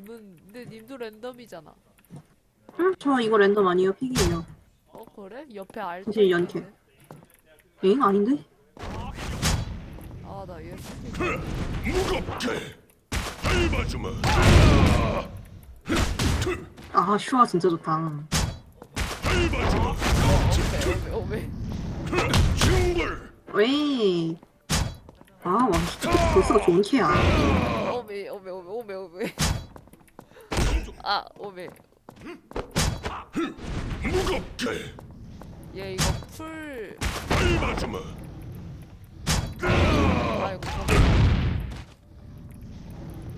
님은 근데 님도 랜덤이잖아. 응? 저 이거 랜덤 아니에요. 픽이에요. 어 그래? 옆에 알. 사실 연캐. 엥? 아닌데? 아나 얘. 무겁게 밟아주마 아, 슈아 진짜 좋다. 밟아주마 오메 오메. 징벌 왜? 아, 와, 진짜 보스가 좋은 키야. 오메 오메 오메 오메 오메. 아 오메. 무겁게 얘 이거 풀. 밟아주마 아이고.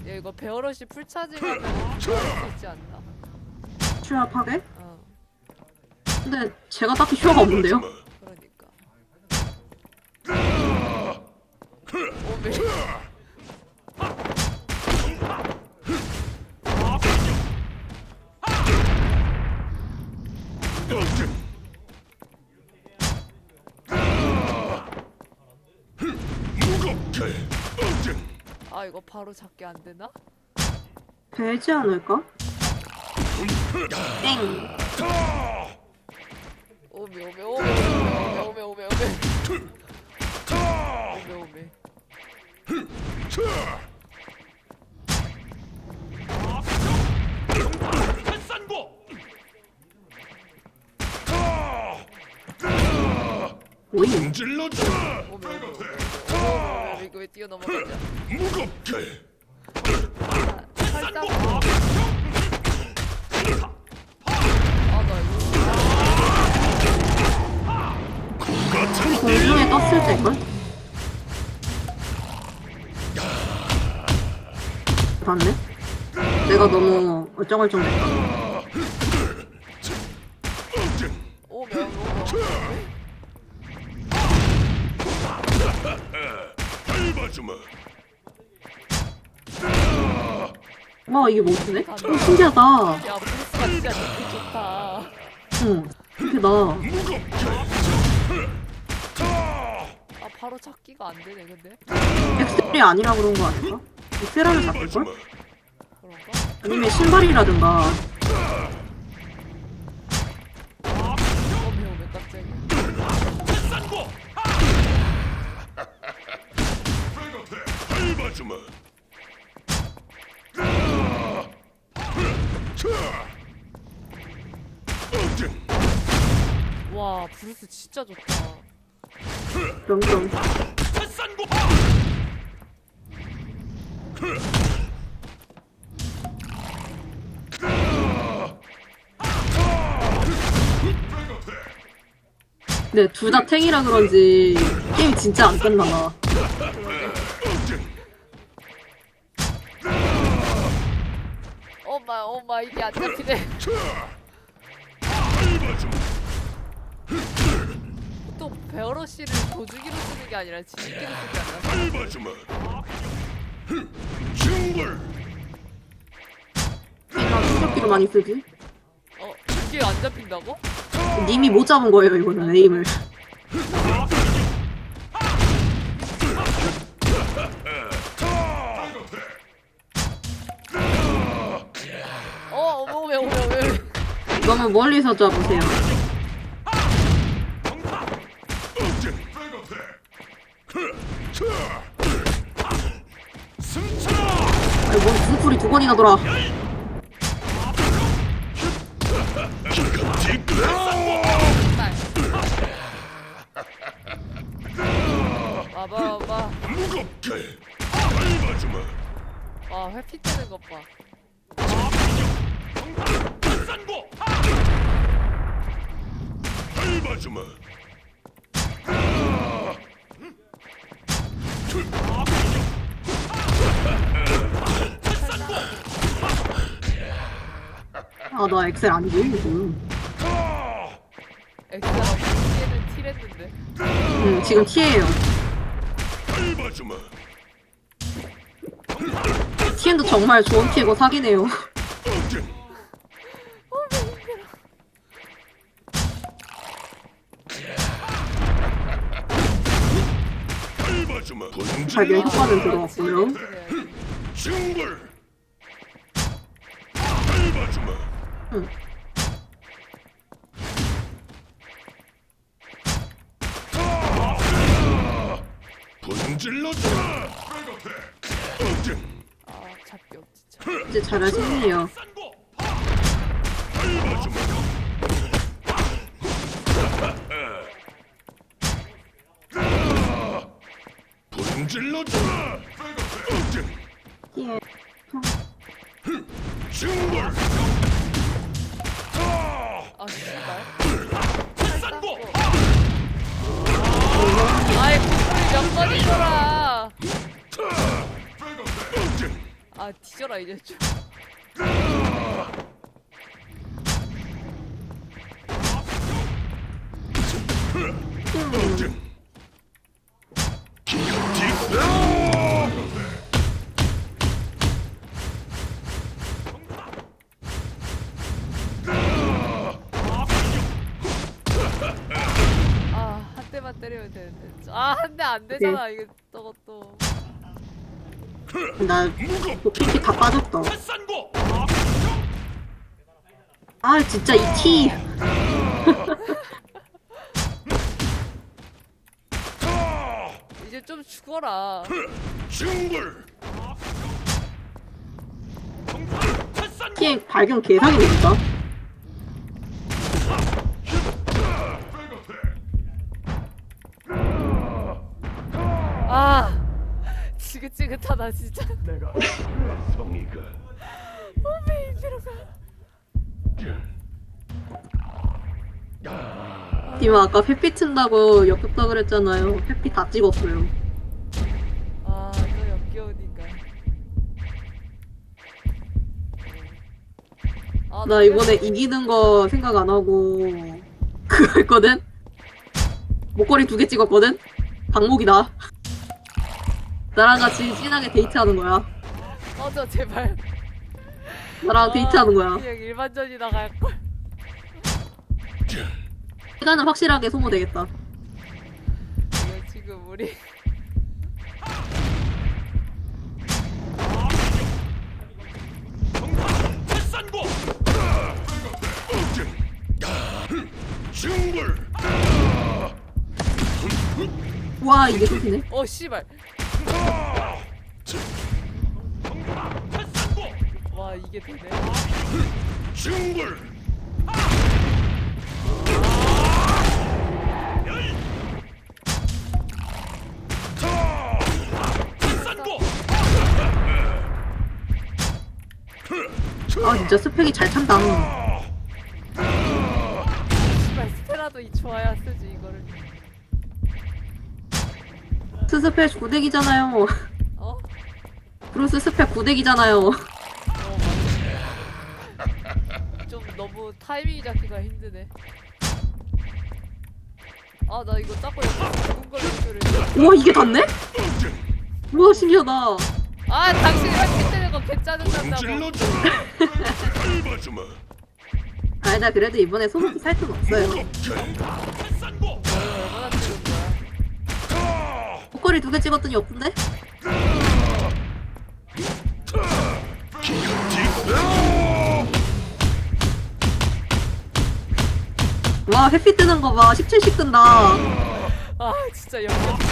얘 이거 베어러시 풀 할수 있지 않나? 파괴? 어 근데 제가 딱히 슈아가 없는데요? 그러니까. 오메. 억증 무겁게 억증 아 이거 바로 잡기 안 되나? 되지 않을까? 땡. 오메 오메 오메 오메 오메 오메 오메 오메 오메 오잉. 찔러주마 오메 오메 이거 왜 뛰어넘어가냐 무겁게 살짝 아나 이거 같은 공중에 떴을 때걸? 봤네? 내가 너무 얼쩡얼쩡 됐다. 와, 이게 뭐지? 어, 신기하다. 야 브루스가 진짜 느낌 좋다 응. 신기하다. 아 바로 잡기가 안 되네 근데 엑셀이 아니라 그런 거 아닐까? 잡힐걸? 밟아주마 그런가? 아니면 신발이라든가. 와 브루스 진짜 좋다 점점. 근데 둘다 탱이라 그런지 게임 진짜 안 끝나나. 억증 엄마 엄마 이게 안 잡히네 밟아주마 또 베어러시를 도주기로 쓰는 게 아니라 지식기로 쓰지 않나? 밟아주마 징벌 게임만 수적기로 많이 쓰지. 어? 이게 안 잡힌다고? 님이 못 잡은 거예요, 이거는, 에임을. 어 어머 오메 오메 오메 너무 멀리서 잡으세요. 아 아니, 뭔 무슨 소리 두 번이나 돌아. 와봐 와봐. 무겁게. 밟아주마 와 회피 뜨는 것봐. 밟아주마 아, 나 엑셀. 엑스가 얘는 틸했는데 응, 지금 T예요. 밟아주마 TN도 정말 좋은 T고 사기네요. 본질 효과는 들어왔고요. 그래야지 징벌 밟아주마. 응. 분질러주마. 억진. 아 잡기 없 진짜. 이제 잘하시네요. 밟아주마. 예. 징벌. 아 씨발. 싼거. 아이 몇 번이더라. 아 뒤져라 이제 좀. 대만 때리면 되는데. 아 한 대 안 되잖아 이게 저것도. 나 도핑기 다 빠졌다. 아 진짜 이 티. 이제 좀 죽어라. 징벌. 티 발견 개사기네 진 지긋지긋하다 진짜. 성이가. 오메 이리로 가. 디마 아까 페피 튼다고 역겹다 그랬잖아요. 페피 다 찍었어요. 아너 역겨우니까. 아, 나 이번에 이기는 거 생각 안 하고 그거 했거든? 목걸이 두 개 찍었거든? 방목이다. 나랑 같이 진하게 데이트하는 거야. 꺼져 제발. 나랑 아, 데이트하는 거야. 그냥 일반전이나 갈 걸. 시간은 확실하게 소모되겠다. 이거 지금 우리. 와 이게 끝이네. 어 씨발. 와 이게 되네. 징벌. 아 진짜 스펙이 잘 찬다. 씨발 스테라도 이 좋아야 쓰지 이거를. 스스펙 구대기잖아요. 어? 브루스 스펙 구대기잖아요. 어. 좀 너무 타이밍 잡기가 힘드네. 아 나 이거 자꾸 옆에 죽은 걸줄 우와 이게 닿네? 우와 신기하다. 아 당신이 할피 뜨는 거 개짜증 난다고. 분질러주마. 밟아주마. 아니다 그래도 이번에 소모기 살뜰 없어요. 무겁게. 얼마나 뜨는 목걸이 두개 찍었더니 없던데? 와 햇빛 뜨는 거 봐. 17씩 뜬다. 아 진짜 역겹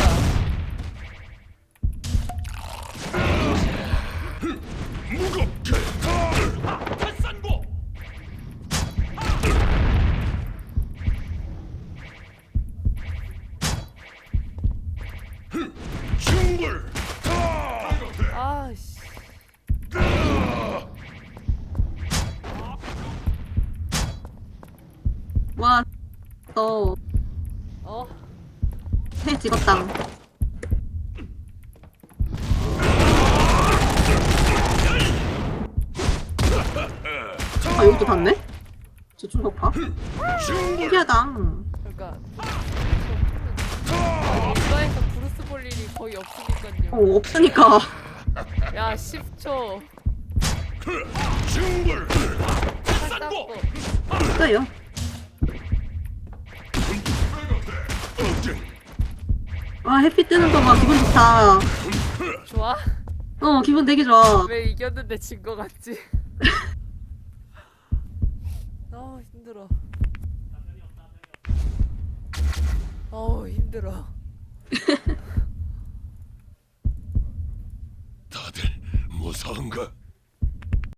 와, 너, 어? 해 찍었다. 아, 여기도 닿네? 저 충격 봐. 신기하다. 그러니까 이거에서 브루스 볼 일이 거의 없으니까요. 어, 없으니까. 야 10초. 징벌. 살 닦고. 있어요. 아 햇빛 뜨는 거 봐 기분 좋다 좋아? 어 기분 되게 좋아 왜 이겼는데 진 거 같지? 아 힘들어. 어우 힘들어. 다들 무서운가?